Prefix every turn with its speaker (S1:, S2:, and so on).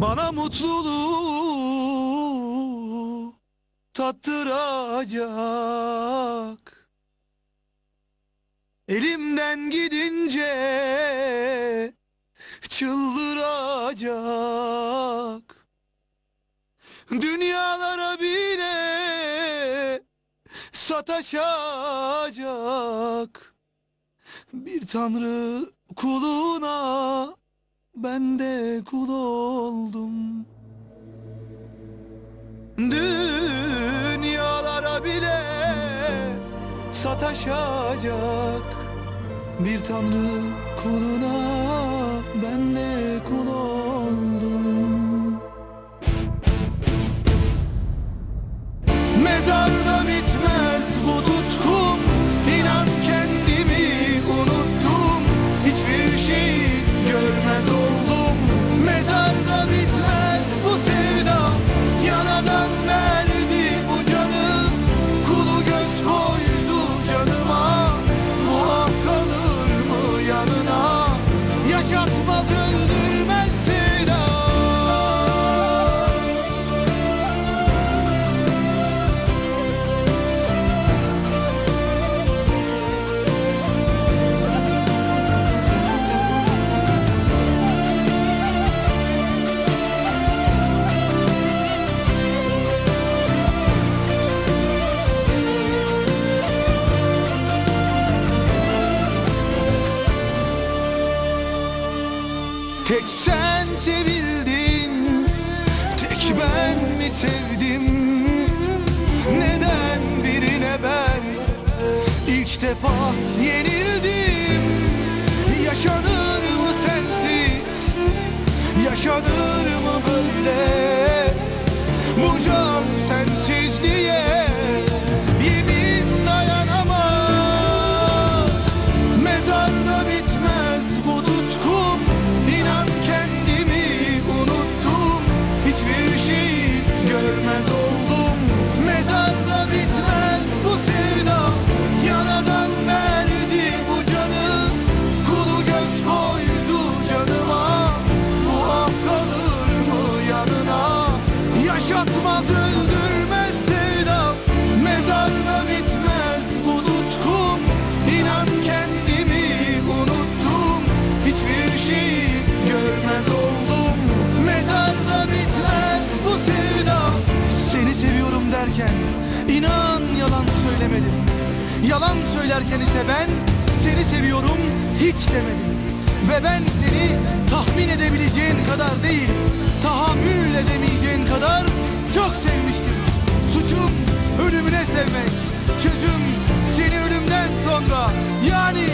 S1: Bana mutluluğu tattıracak. Elimden gidince çıldıracak. Dünyalara bile sataşacak. Bir tanrı kuluna ben de kul oldum. Dünyalara bile sataşacak Bir tanrı kuluna ben de Tek sen sevildin Tek ben mi sevdim? Neden birine ben ilk defa yenildim? Yaşanır mı sensiz? Yaşanır mı böyle? Bu can sensizliğe derken inan yalan söylemedim. Yalan söylerken ise ben seni seviyorum hiç demedim. Ve ben seni tahmin edebileceğin kadar değil Tahammül edemeyeceğin kadar çok sevmiştim. Suçum ölümüne sevmek Çözüm seni ölümden sonra yani